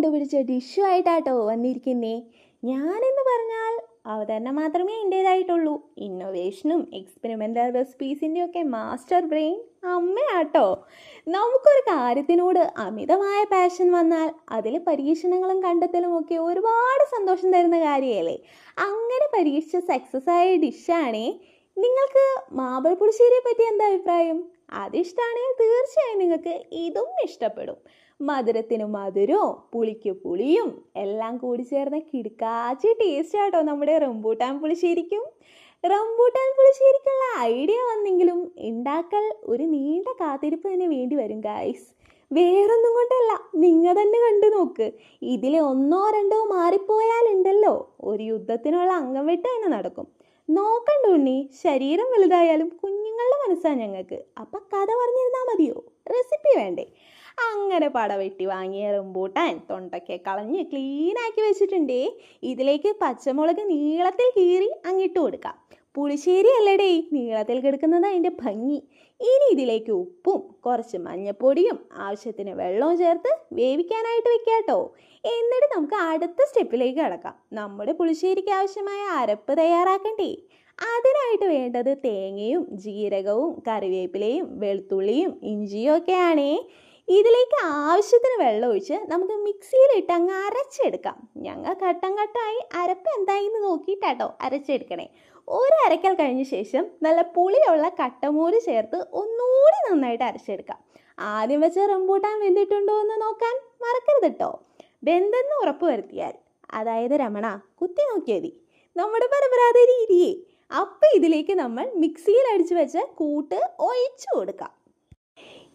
കണ്ടുപിടിച്ച ഡിഷുമായിട്ടാട്ടോ വന്നിരിക്കുന്നേ. ഞാനെന്ന് പറഞ്ഞാൽ അവതരണം മാത്രമേ എന്റേതായിട്ടുള്ളൂ ഇന്നോവേഷനും എക്സ്പെരിമെന്റൽ റെസിപ്പീസിന്റെ ഒക്കെ മാസ്റ്റർ ബ്രെയിൻ അമ്മയാട്ടോ. നമുക്കൊരു കാര്യത്തിനോട് അമിതമായ പാഷൻ വന്നാൽ അതിൽ പരീക്ഷണങ്ങളും കണ്ടെത്തലും ഒക്കെ ഒരുപാട് സന്തോഷം തരുന്ന കാര്യമല്ലേ? അങ്ങനെ പരീക്ഷിച്ച സക്സസ് ആയ ഡിഷാണേ നിങ്ങൾക്ക് മാബിൾ പുളിശ്ശേരിയെ പറ്റി എന്താ അഭിപ്രായം? അതിഷ്ടമാണെങ്കിൽ തീർച്ചയായും നിങ്ങൾക്ക് ഇതും ഇഷ്ടപ്പെടും. മധുരത്തിന് മധുരവും പുളിക്ക് പുളിയും എല്ലാം കൂടി ചേർന്ന കിടക്കാച്ചി ടേസ്റ്റ് ആട്ടോ നമ്മുടെ റംബൂട്ടാൻ പുളിശ്ശേരിക്കും. റംബൂട്ടാൻ പുളിശ്ശേരിക്കുള്ള ഐഡിയ വന്നെങ്കിലും ഉണ്ടാക്കൽ ഒരു നീണ്ട കാത്തിരിപ്പ് തന്നെ വേണ്ടി വരും ഗായ്സ് വേറൊന്നും കൊണ്ടല്ല. നിങ്ങൾ തന്നെ കണ്ടു നോക്ക്. ഇതിലെ ഒന്നോ രണ്ടോ മാറിപ്പോയാലുണ്ടല്ലോ. ഒരു യുദ്ധത്തിനുള്ള അംഗം വെട്ട് തന്നെ നടക്കും. നോക്കണ്ട ഉണ്ണി. ശരീരം വലുതായാലും കുഞ്ഞുങ്ങളുടെ മനസ്സാണ് ഞങ്ങൾക്ക്. അപ്പം കഥ പറഞ്ഞിരുന്നാൽ മതിയോ? റെസിപ്പി വേണ്ടേ? അങ്ങനെ പടവെട്ടി വാങ്ങിയ റംബൂട്ടാൻ തൊണ്ടൊക്കെ കളഞ്ഞ് ക്ലീനാക്കി വെച്ചിട്ടുണ്ടേ. ഇതിലേക്ക് പച്ചമുളക് നീളത്തിൽ കീറി അങ്ങിട്ട് കൊടുക്കാം. പുളിശ്ശേരി അല്ലേടേ നീളത്തിൽ കിടക്കുന്നത് അതിന്റെ ഭംഗി. ഇനി ഇതിലേക്ക് ഉപ്പും കുറച്ച് മഞ്ഞപ്പൊടിയും ആവശ്യത്തിന് വെള്ളവും ചേർത്ത് വേവിക്കാനായിട്ട് വെക്കാട്ടോ. എന്നിട്ട് നമുക്ക് അടുത്ത സ്റ്റെപ്പിലേക്ക് കിടക്കാം. നമ്മുടെ പുളിശ്ശേരിക്ക് ആവശ്യമായ അരപ്പ് തയ്യാറാക്കണ്ടേ. അതിനായിട്ട് വേണ്ടത് തേങ്ങയും ജീരകവും കറിവേപ്പിലയും വെളുത്തുള്ളിയും ഇഞ്ചിയും ഒക്കെയാണേ. ഇതിലേക്ക് ആവശ്യത്തിന് വെള്ളം ഒഴിച്ച് നമുക്ക് മിക്സിയിലിട്ട് അങ്ങ് അരച്ചെടുക്കാം. ഞങ്ങൾ ഘട്ടം ഘട്ടമായി അരപ്പ് എന്തായിന്ന് നോക്കിയിട്ടാട്ടോ അരച്ചെടുക്കണേ. ഒരു അരക്കൽ കഴിഞ്ഞ ശേഷം നല്ല പുളിയുള്ള കട്ടമൂര് ചേർത്ത് ഒന്നുകൂടി നന്നായിട്ട് അരച്ചെടുക്കാം. ആദ്യം വെച്ച റംബൂട്ടാൻ വെന്തിട്ടുണ്ടോ എന്ന് നോക്കാൻ മറക്കരുത് കേട്ടോ വെന്തെന്ന് ഉറപ്പ് വരുത്തിയാൽ. അതായത് രമണ കുത്തി നോക്കിയാൽ മതി. നമ്മുടെ പരമ്പരാഗത രീതിയെ. അപ്പം ഇതിലേക്ക് നമ്മൾ മിക്സിയിൽ അടിച്ചു വെച്ച കൂട്ട് ഒഴിച്ചു കൊടുക്കാം.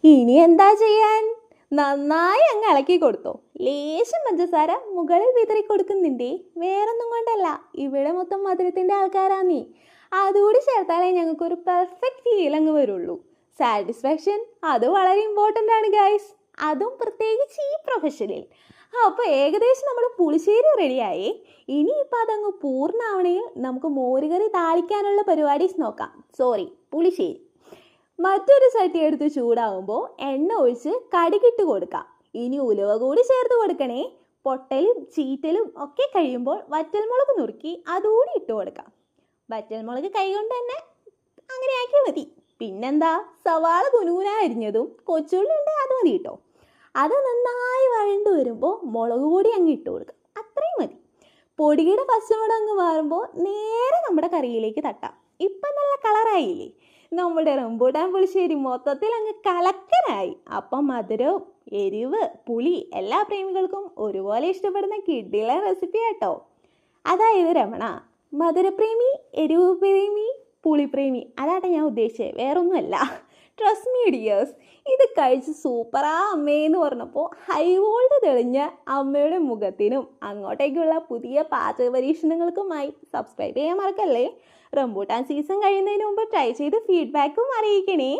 ഇനി എന്താ ചെയ്യാൻ? നന്നായി അങ്ങ് ഇളക്കി കൊടുത്തോ. ലേശം പഞ്ചസാര മുകളിൽ വിതറി കൊടുക്കുന്നുണ്ടേ. വേറൊന്നും കൊണ്ടല്ല. ഇവിടെ മൊത്തം മധുരത്തിന്റെ ആൾക്കാരാ നീ. അതുകൂടി ചേർത്താലേ ഞങ്ങൾക്കൊരു പെർഫെക്റ്റ് ഫീൽ അങ്ങ് വരുള്ളൂ. സാറ്റിസ്ഫാക്ഷൻ അത് വളരെ ഇമ്പോർട്ടന്റ് ആണ് ഗൈസ് അതും പ്രത്യേകിച്ച് ഈ പ്രൊഫഷനിൽ അപ്പോൾ ഏകദേശം നമ്മൾ പുളിശ്ശേരി റെഡിയായി ഇനിയിപ്പോൾ അതങ്ങ് പൂർണമാവണമെങ്കിൽ നമുക്ക് മോരുകറി താളിക്കാനുള്ള പരിപാടീസ് നോക്കാം. സോറി പുളിശ്ശേരി. മറ്റൊരു ചട്ടി എടുത്ത് ചൂടാവുമ്പോൾ എണ്ണ ഒഴിച്ച് കടുകിട്ട് കൊടുക്കാം. ഇനി ഉലുവ കൂടി ചേർത്ത് കൊടുക്കണേ. പൊട്ടലും ചീറ്റലും ഒക്കെ കഴിയുമ്പോൾ വറ്റൽമുളക് നുറുക്കി അതുകൂടി ഇട്ട് കൊടുക്കാം. വറ്റൽമുളക് കൈകൊണ്ട് തന്നെ അങ്ങനെ ആക്കിയാൽ മതി. പിന്നെന്താ? സവാള കുനൂന അരിഞ്ഞതും കൊച്ചുള്ളി ഉണ്ട് അത് മതി കേട്ടോ. അത് നന്നായി വഴണ്ടു വരുമ്പോൾ മുളക് പൊടി അങ്ങ് ഇട്ട് കൊടുക്കാം. അത്രയും മതി. പൊടിയുടെ പച്ചമുളക് അങ്ങ് മാറുമ്പോൾ നേരെ നമ്മുടെ കറിയിലേക്ക് തട്ടാം. ഇപ്പം നല്ല കളറായില്ലേ നമ്മുടെ റംബൂട്ടാൻ പുളിശ്ശേരി മൊത്തത്തിൽ അങ്ങ് കലക്കനായി. അപ്പം മധുരവും എരിവ് പുളി എല്ലാ പ്രേമികൾക്കും ഒരുപോലെ ഇഷ്ടപ്പെടുന്ന കിഡിലെ റെസിപ്പി കേട്ടോ അതായത് രമണ മധുരപ്രേമി എരിവ് പ്രേമി പുളിപ്രേമി. അതാട്ടെ ഞാൻ ഉദ്ദേശിച്ചത് വേറൊന്നുമല്ല. ട്രസ്റ്റ് മീ ഡിയേഴ്സ് ഇത് കഴിച്ച് സൂപ്പറാ അമ്മയെന്ന് പറഞ്ഞപ്പോൾ ഹൈവോൾഡ് തെളിഞ്ഞ അമ്മയുടെ മുഖത്തിനും അങ്ങോട്ടേക്കുള്ള പുതിയ പാചക പരീക്ഷണങ്ങൾക്കുമായി സബ്സ്ക്രൈബ് ചെയ്യാൻ മറക്കല്ലേ? റംബൂട്ടാൻ സീസൺ കഴിയുന്നതിന് മുമ്പ് ട്രൈ ചെയ്ത് ഫീഡ്ബാക്കും അറിയിക്കണേ.